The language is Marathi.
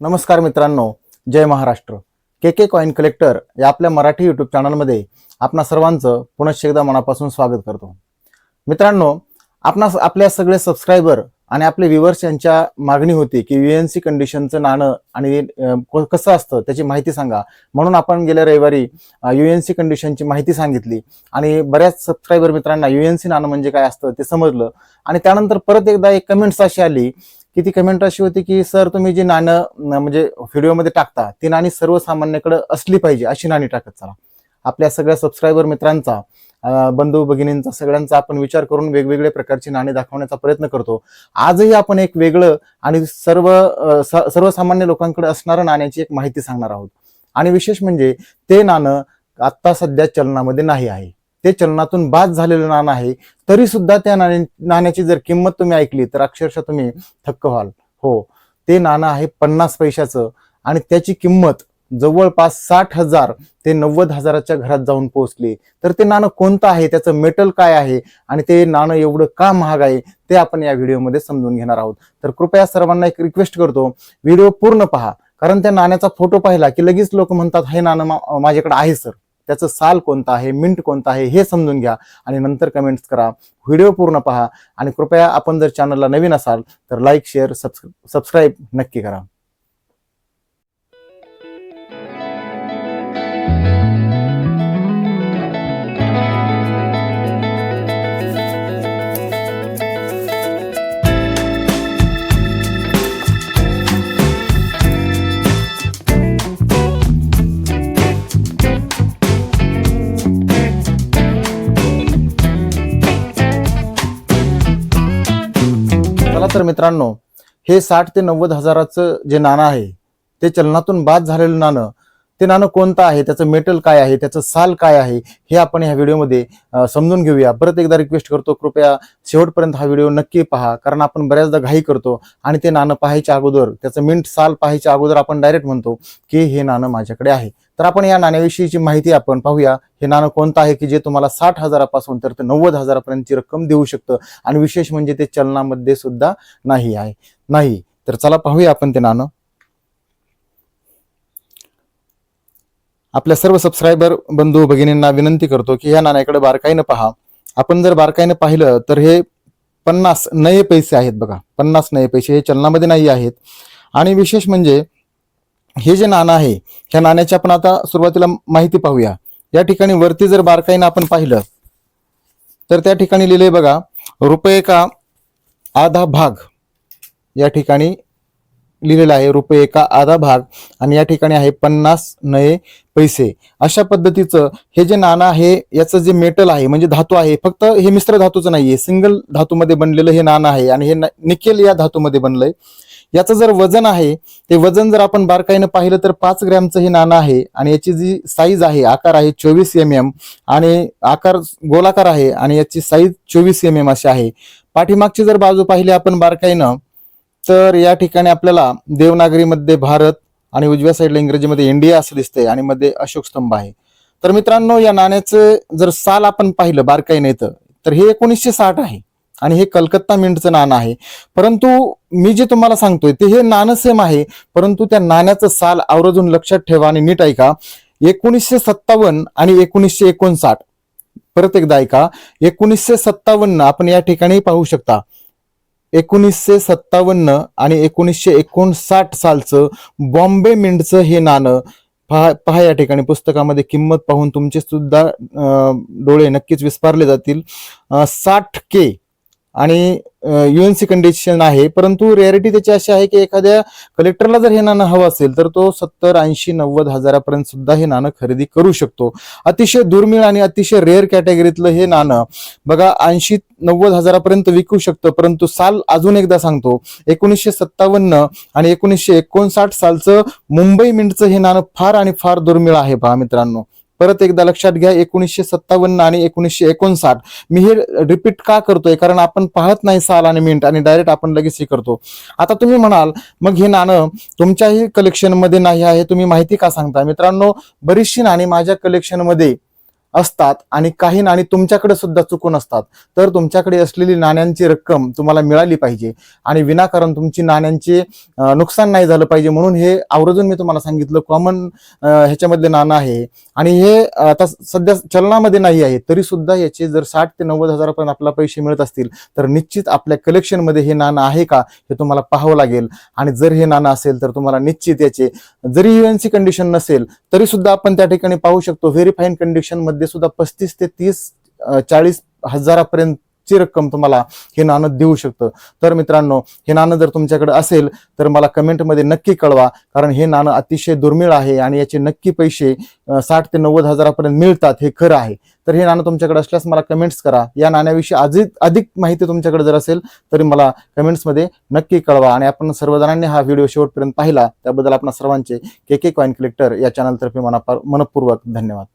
नमस्कार मित्रांनो जय Maharashtra. K K coin collector या आपल्या मराठी यूट्यूब चॅनलमध्ये आपणा सर्वांचं पुनश्च एकदा मनापासून स्वागत करतो. मित्रांनो आपणास आपल्या सगळे सबस्क्रायबर आणि आपले व्ह्युअर्स यांच्या मागणी होती की यू एन सी कंडिशनचं नाणं आणि कसं असतं त्याची माहिती सांगा. म्हणून आपण गेल्या रविवारी यू एन सी कंडिशनची माहिती सांगितली आणि बऱ्याच सबस्क्रायबर मित्रांना यू एन सी नाणं म्हणजे काय असतं ते समजलं. आणि त्यानंतर परत एकदा एक कमेंट्स अशी आली की ती कमेंट अशी होती की सर तुम्ही जी नाणं म्हणजे व्हिडिओमध्ये टाकता ती नाणी सर्वसामान्याकडे असली पाहिजे अशी नाणी टाकत चला. आपल्या सगळ्या सबस्क्रायबर मित्रांचा बंधू भगिनींचा सगळ्यांचा आपण विचार करून वेगवेगळ्या प्रकारची नाणी दाखवण्याचा प्रयत्न करतो. आजही आपण एक वेगळं आणि सर्व स- सर्वसामान्य लोकांकडे असणारं नाण्याची एक माहिती सांगणार आहोत. आणि विशेष म्हणजे ते नाणं आत्ता सध्या चलनामध्ये नाही आहे. ते चलनातून बाद झालेलं नाणं आहे तरी सुद्धा त्या नाण्या नाण्याची जर किंमत तुम्ही ऐकली तर अक्षरशः तुम्ही थक्क व्हाल. हो ते नाणं आहे पन्नास पैशाचं आणि त्याची किंमत जवळपास साठ हजार ते नव्वद हजाराच्या घरात जाऊन पोहोचली. तर ते नाणं कोणतं आहे? त्याचं मेटल काय आहे? आणि ते नाणं एवढं का महाग आहे? ते आपण या व्हिडिओमध्ये समजून घेणार आहोत. तर कृपया सर्वांना एक रिक्वेस्ट करतो व्हिडिओ पूर्ण पहा. कारण त्या नाण्याचा फोटो पाहिला की लगेच लोक म्हणतात हे नाणं माझ्याकडे आहे सर त्याचं साल कोणतं आहे मिंट कोणतं आहे हे समजून घ्या आणि नंतर कमेंट्स करा. व्हिडिओ पूर्ण पहा आणि कृपया आपण जर चॅनलला नवीन असाल तर लाईक शेअर सबस्क्राईब नक्की करा. तर मित्रांनो हे साठ ते नव्वद हजाराचं जे नाणं आहे ते चलनातून बाद झालेलं नाणं ते नाणं कोणतं आहे त्याचं मेटल काय आहे त्याचं साल काय आहे हे आपण ह्या व्हिडिओमध्ये समजून घेऊया. परत एकदा रिक्वेस्ट करतो कृपया शेवटपर्यंत हा व्हिडिओ नक्की पहा कारण आपण बऱ्याचदा घाई करतो आणि ते नाणं पाहायच्या अगोदर त्याचं मिंट साल पाहायच्या अगोदर आपण डायरेक्ट म्हणतो की हे नाणं माझ्याकडे आहे. तर आपण या नाण्याविषयीची माहिती आपण पाहूया. हे नाणं कोणतं आहे की जे तुम्हाला साठ हजारापासून तर ते नव्वद हजारापर्यंतची रक्कम देऊ शकतं आणि विशेष म्हणजे ते चलनामध्ये सुद्धा नाही आहे. नाही. तर चला पाहूया आपण ते नाणं. आपल्या सर्व सबस्क्रायबर बंधू भगिनींना विनंती करतो की ह्या नाण्याकडे बारकाईनं पहा. आपण जर बारकाईनं पाहिलं तर हे पन्नास नये पैसे आहेत बघा. पन्नास नये पैसे हे चलनामध्ये नाही आहेत. आणि विशेष म्हणजे हे जे नाणं आहे ह्या नाण्याची आपण आता सुरुवातीला माहिती पाहूया. या ठिकाणी वरती जर बारकाईनं आपण पाहिलं तर त्या ठिकाणी लिहिले बघा रुपये का आधा भाग या ठिकाणी लिहिलेला आहे रुपये का आधा भाग आणि या ठिकाणी आहे पन्नास नये पैसे. अशा पद्धतीचं हे जे नाणं आहे याचं जे मेटल आहे म्हणजे धातू आहे फक्त हे मिश्र धातूचं नाहीये सिंगल धातूमध्ये बनलेलं हे नाणं आहे आणि हे निकेल या धातूमध्ये बनलंय. याचं जर वजन आहे ते वजन जर आपण बारकाईनं पाहिलं तर पाच ग्रॅमचं हे नाणं आहे आणि याची जी साईज आहे आकार आहे चोवीस एम एम आणि आकार गोलाकार आहे आणि याची साईज चोवीस एम एम अशी आहे. पाठीमागची जर बाजू पाहिली आपण बारकाईनं तर या ठिकाणी आपल्याला देवनागरीमध्ये भारत आणि उजव्या साईडला इंग्रजीमध्ये इंडिया असं दिसतंय आणि मध्ये अशोक स्तंभ आहे. तर मित्रांनो या नाण्याचं जर साल आपण पाहिलं बारकाई नाही तर हे एकोणीसशे साठ आहे आणि हे कलकत्ता मिंटचं नाणं आहे. परंतु मी जे तुम्हाला सांगतोय ते हे नाणं सेम आहे परंतु त्या नाण्याचं साल आवर्जून लक्षात ठेवा आणि नीट ऐका. एकोणीसशे सत्तावन्न आणि एकोणीसशे एकोणसाठ परत एकदा ऐका. एकोणीसशे सत्तावन्न आपण या ठिकाणी पाहू शकता. एकोणीसशे सत्तावन्न आणि एकोणीसशे एकोणसाठ सालचं बॉम्बे मिंटचं हे नाणं पहा पहा या ठिकाणी. पुस्तकामध्ये किंमत पाहून तुमचे सुद्धा डोळे नक्कीच विस्पारले जातील. साठ के आणि युएनसी कंडिशन आहे. परंतु रियालिटी त्याची अशी आहे की एखाद्या कलेक्टरला जर हे नाणं हवं असेल तर तो सत्तर ऐंशी नव्वद हजारापर्यंत सुद्धा हे नाणं खरेदी करू शकतो. अतिशय दुर्मिळ आणि अतिशय रेअर कॅटेगरीतलं हे नाणं बघा ऐंशी नव्वद हजारापर्यंत विकू शकतं. परंतु साल अजून एकदा सांगतो एकोणीसशे सत्तावन्न आणि एकोणीसशे एकोणसाठ सालचं मुंबई मिंटचं हे नाणं फार आणि फार दुर्मिळ आहे पहा मित्रांनो. परत एकदा लक्षात घ्या एकोणीसशे सत्तावन्न आणि एकोणीसशे एकोणसाठ. मी हे रिपीट का करतोय? कारण आपण पाहत नाही साल आणि मिनिट आणि डायरेक्ट आपण लगेच हे करतो. आता तुम्ही म्हणाल मग हे नाणं तुमच्याही कलेक्शनमध्ये नाही आहे तुम्ही माहिती का सांगता मित्रांनो बरीचशी नाणी माझ्या कलेक्शनमध्ये असतात आणि काही नाणी तुमच्याकडे सुद्धा चुकून असतात. तर तुमच्याकडे असलेली नाण्यांची रक्कम तुम्हाला मिळाली पाहिजे आणि विनाकारण तुमची नाण्यांचे नुकसान नाही झालं पाहिजे म्हणून हे आवर्जून मी तुम्हाला सांगितलं. कॉमन ह्याच्यामधले नाणं आहे. आणि हे आता सध्या चलनामध्ये नाही आहे तरी सुद्धा याचे जर साठ ते नव्वद हजारापर्यंत आपल्याला पैसे मिळत असतील तर निश्चित आपल्या कलेक्शनमध्ये हे नाणं आहे का हे तुम्हाला पाहावं लागेल. आणि जर हे नाणं असेल तर तुम्हाला निश्चित याचे जरी युएनसी कंडिशन नसेल तरी सुद्धा आपण त्या ठिकाणी पाहू शकतो. व्हेरीफाईन कंडिशनमध्ये मध्ये सुद्धा पस्तीस ते तीस चाळीस चाळीस हजारापर्यंतची रक्कम तुम्हाला हे नाणं देऊ शकतं. तर मित्रांनो हे नाणं जर तुमच्याकडे असेल तर मला कमेंटमध्ये नक्की कळवा कारण हे नाणं अतिशय दुर्मिळ आहे आणि याचे नक्की पैसे साठ ते नव्वद हजारापर्यंत मिळतात हे खरं आहे. तर हे नाणं तुमच्याकडे असल्यास मला कमेंट्स करा. या नाण्याविषयी अधिक अधिक माहिती तुमच्याकडे जर असेल तरी मला कमेंट्समध्ये नक्की कळवा. आणि आपण सर्वजणांनी हा व्हिडिओ शेवटपर्यंत पाहिला त्याबद्दल आपण सर्वांचे के के कॉईन कलेक्टर या चॅनलतर्फे मनापार मनपूर्वक धन्यवाद.